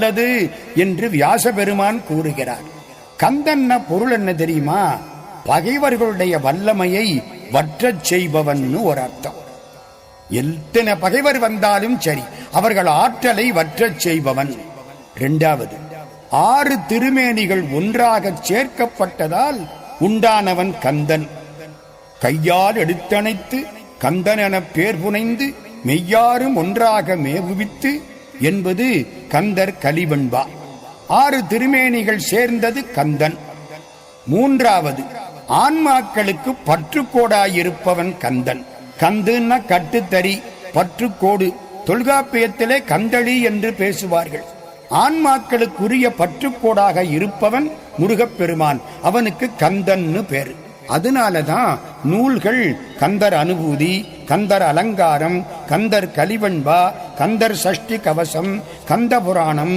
நல்லது என்று வியாச பெருமான் கூறுகிறார். கந்தன்ன பொருள் என்ன தெரியுமா? பகைவர்களுடைய வல்லமையை வற்றச் செய்பவன்னு ஒரு அர்த்தம். எத்தனை பகைவர் வந்தாலும் சரி அவர்கள் ஆற்றலை வற்றச் செய்பவன். இரண்டாவது ஆறு திருமேனிகள் ஒன்றாக சேர்க்கப்பட்டதால் உண்டானவன் கந்தன். கையால் எடுத்தணைத்து கந்தன் என பேர் புனைந்து மெய்யாரும் ஒன்றாக மேவுவித்து என்பது கந்தர் கலிவெண்பா ஆறு திருமேனிகள் சேர்ந்தது கந்தன். மூன்றாவது ஆன்மாக்களுக்கு பற்றுக்கோடாயிருப்பவன் கந்தன். கந்துன்னா கட்டுத்தறி பற்றுக்கோடு தொல்காப்பியத்திலே கந்தளி என்று பேசுவார்கள். ஆன்மாக்களுக்குரிய பற்றுக்கோடாக இருப்பவன் முருகப்பெருமான் அவனுக்கு கந்தன்னு பேரு. அதனாலதான் நூல்கள் கந்தர் அனுபூதி கந்தர் அலங்காரம் கந்தர் கலிவண்பா கந்தர் சஷ்டி கவசம் கந்த புராணம்